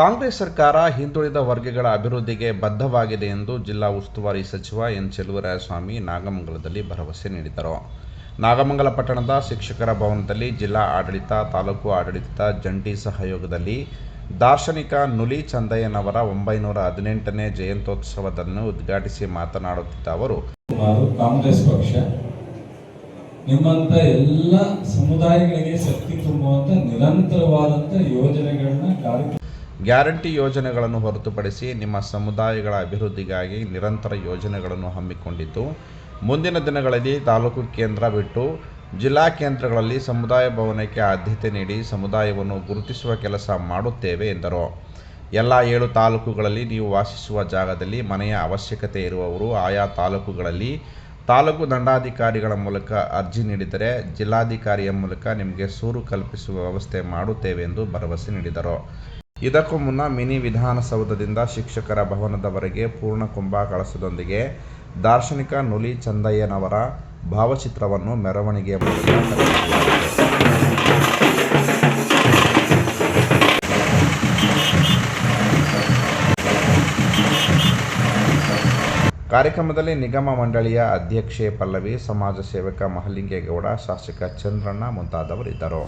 ಕಾಂಗ್ರೆಸ್ ಸರ್ಕಾರ ಹಿಂದುಳಿದ ವರ್ಗಗಳ ಅಭಿವೃದ್ಧಿಗೆ ಬದ್ಧವಾಗಿದೆ ಎಂದು ಜಿಲ್ಲಾ ಉಸ್ತುವಾರಿ ಸಚಿವ ಎನ್ ಚೆಲುವರಾಯಸ್ವಾಮಿ ನಾಗಮಂಗಲದಲ್ಲಿ ಭರವಸೆ ನೀಡಿದರು. ನಾಗಮಂಗಲ ಪಟ್ಟಣದ ಶಿಕ್ಷಕರ ಭವನದಲ್ಲಿ ಜಿಲ್ಲಾ ಆಡಳಿತ, ತಾಲೂಕು ಆಡಳಿತದ ಜಂಟಿ ಸಹಯೋಗದಲ್ಲಿ ದಾರ್ಶನಿಕ ನುಲಿ ಚಂದಯ್ಯನವರ ಒಂಬೈನೂರ ಹದಿನೆಂಟನೇ ಜಯಂತ್ಯೋತ್ಸವವನ್ನು ಉದ್ಘಾಟಿಸಿ ಮಾತನಾಡುತ್ತಿದ್ದ ಅವರು ಕಾಂಗ್ರೆಸ್ ಪಕ್ಷ, ನಿಮ್ಮಂತ ಎಲ್ಲ ಸಮುದಾಯಗಳಿಗೆ ಶಕ್ತಿ ತುಂಬುವಂತ ನಿರಂತರವಾದಂತ ಯೋಜನೆಗಳನ್ನ ಕಾರ್ಯಕ್ರಮ ಗ್ಯಾರಂಟಿ ಯೋಜನೆಗಳನ್ನು ಹೊರತುಪಡಿಸಿ ನಿಮ್ಮ ಸಮುದಾಯಗಳ ಅಭಿವೃದ್ಧಿಗಾಗಿ ನಿರಂತರ ಯೋಜನೆಗಳನ್ನು ಹಮ್ಮಿಕೊಂಡಿದ್ದು, ಮುಂದಿನ ದಿನಗಳಲ್ಲಿ ತಾಲೂಕು ಕೇಂದ್ರ ಬಿಟ್ಟು ಜಿಲ್ಲಾ ಕೇಂದ್ರಗಳಲ್ಲಿ ಸಮುದಾಯ ಭವನಕ್ಕೆ ಆದ್ಯತೆ ನೀಡಿ ಸಮುದಾಯವನ್ನು ಗುರುತಿಸುವ ಕೆಲಸ ಮಾಡುತ್ತೇವೆ ಎಂದರು. ಎಲ್ಲ ಏಳು ತಾಲೂಕುಗಳಲ್ಲಿ ನೀವು ವಾಸಿಸುವ ಜಾಗದಲ್ಲಿ ಮನೆಯ ಅವಶ್ಯಕತೆ ಇರುವವರು ಆಯಾ ತಾಲೂಕುಗಳಲ್ಲಿ ತಾಲೂಕು ದಂಡಾಧಿಕಾರಿಗಳ ಮೂಲಕ ಅರ್ಜಿ ನೀಡಿದರೆ ಜಿಲ್ಲಾಧಿಕಾರಿಯ ಮೂಲಕ ನಿಮಗೆ ಸೂರು ಕಲ್ಪಿಸುವ ವ್ಯವಸ್ಥೆ ಮಾಡುತ್ತೇವೆ ಎಂದು ಭರವಸೆ ನೀಡಿದರು. ಇದಕ್ಕೂ ಮುನ್ನ ಮಿನಿ ವಿಧಾನಸೌಧದಿಂದ ಶಿಕ್ಷಕರ ಭವನದವರೆಗೆ ಪೂರ್ಣ ಕುಂಭ ಕಳಸದೊಂದಿಗೆ ದಾರ್ಶನಿಕ ನುಲಿ ಚಂದಯ್ಯನವರ ಭಾವಚಿತ್ರವನ್ನು ಮೆರವಣಿಗೆಯ. ಕಾರ್ಯಕ್ರಮದಲ್ಲಿ ನಿಗಮ ಮಂಡಳಿಯ ಅಧ್ಯಕ್ಷೆ ಪಲ್ಲವಿ, ಸಮಾಜ ಸೇವಕ ಮಹಲಿಂಗೇಗೌಡ, ಶಾಸಕ ಚಂದ್ರಣ್ಣ ಮುಂತಾದವರಿದ್ದರು